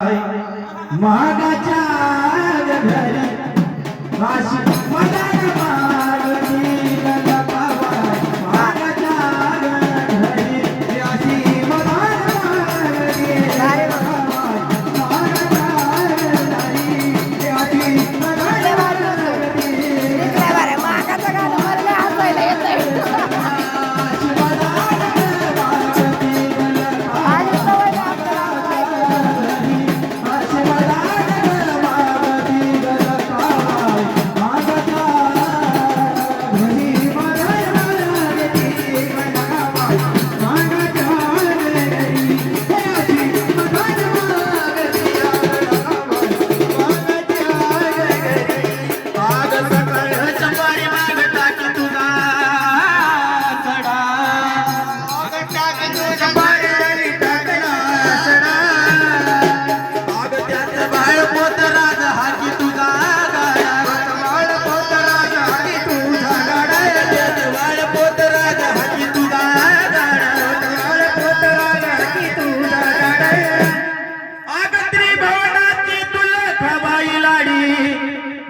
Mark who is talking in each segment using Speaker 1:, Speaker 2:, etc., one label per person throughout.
Speaker 1: मागाच्या घरी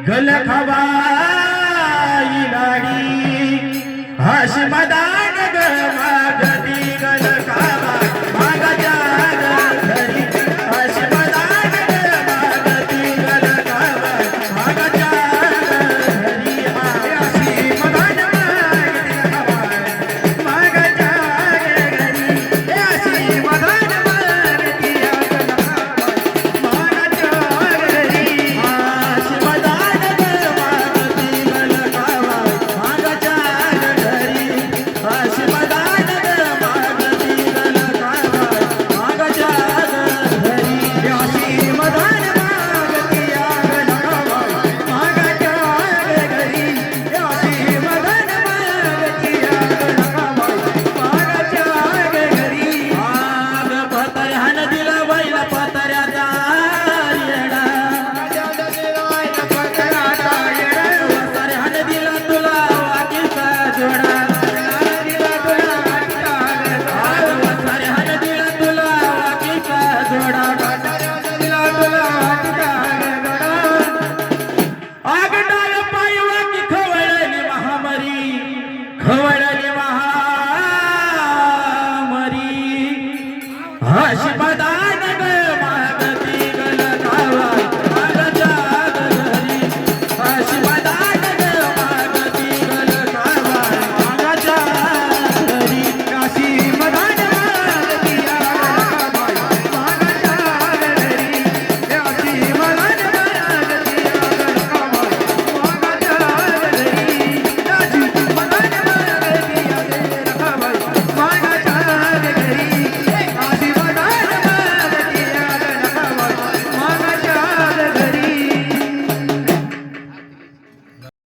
Speaker 1: गलखबाई लाडी हाशमदा 拜拜。